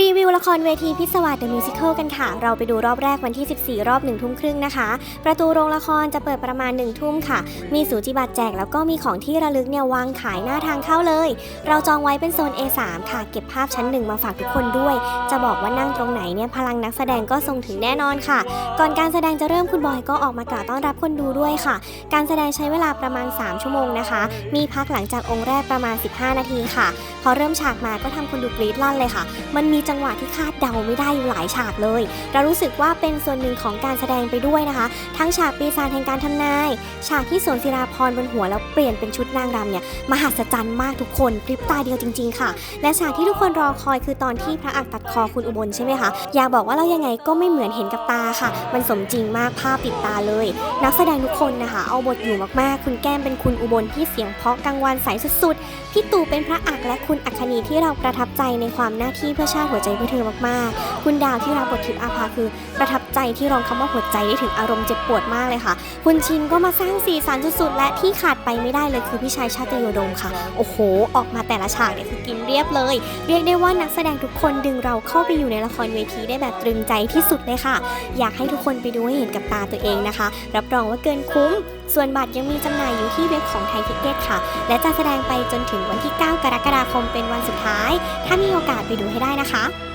รีวิวละครเวทีพิศวาสเดอะมิวสิควลกันค่ะ เราไปดูรอบแรกวันที่ 14 รอบ1ทุ่มครึ่งนะคะ ประตูโรงละครจะเปิดประมาณ 1 ทุ่มค่ะ มีสูจิบัตรแจกแล้วก็มีของที่ระลึกเนี่ยวางขายหน้าทางเข้าเลย เราจองไว้เป็นโซน A3 ค่ะ เก็บภาพชั้นหนึ่งมาฝากทุกคนด้วย จะบอกว่านั่งตรงไหนเนี่ยพลังนักแสดงก็ทรงถึงแน่นอนค่ะ ก่อนการแสดงจะเริ่มคุณบอยก็ออกมากล่าวต้อนรับคนดูด้วยค่ะ การแสดงใช้เวลาประมาณ 3 ชั่วโมงนะคะ มีพักหลังจากองค์แรกประมาณ 15 นาทีค่ะ พอเริ่มฉากมาก็ทำคนดูกรี๊ดลั่นเลยค่ะ มันมีจังหวะที่คาดเดาไม่ได้อยู่หลายฉากเลย เรารู้สึกว่าเป็นส่วนหนึ่งของการแสดงไปด้วยนะคะ ทั้งฉากปีศาจแห่งการทำนาย ฉากที่สวมศิราพรบนหัวแล้วเปลี่ยนเป็นชุดนางรำเนี่ยมหัศจรรย์มากทุกคนพริบตาเดียวจริง ๆ ค่ะ และฉากที่ทุกคนรอคอยคือตอนที่พระอักตัดคอคุณอุบลใช่ไหมคะอยากบอกว่าเรายังไงก็ไม่เหมือนเห็นกับตาค่ะ มันสมจริงมากภาพติดตาเลย นักแสดงทุกคนนะคะ เอาบทอยู่มากๆ คุณแก้มเป็นคุณอุบลที่เสียงเพาะกังวานใสสุดๆพี่ตู่เป็นพระอักและคุณอัคคณีที่เราประทับใจในความหน้าที่เพื่อชาติหัวใจเพื่อเธอมากๆ คุณดาวที่รับบททิพย์อาภาคือ ประทับใจที่รองคำว่าหัวใจได้ถึงอารมณ์เจ็บปวดมากเลยค่ะ คุณชินก็มาสร้างสีสันสุดๆและที่ขาดไปไม่ได้เลยคือพี่ชายชาติโยดมค่ะ โอ้โห ออกมาแต่ละฉากเนี่ยคือกินเรียบเลย เรียกได้ว่านักแสดงทุกคนดึงเราเข้าไปอยู่ในละครเวทีได้แบบตรึงใจที่สุดเลยค่ะ อยากให้ทุกคนไปดูให้เห็นกับตาตัวเองนะคะ รับรองว่าเกินคุ้ม ส่วนบัตรยังมีจำหน่ายอยู่ที่เว็บของไทยทิเก็ตค่ะ และจะแสดงไปจนถึงวันที่ 9 กรกฎาคมเป็นวันสุดท้าย ถ้ามีโอกาสไปดูให้ได้นะคะ啊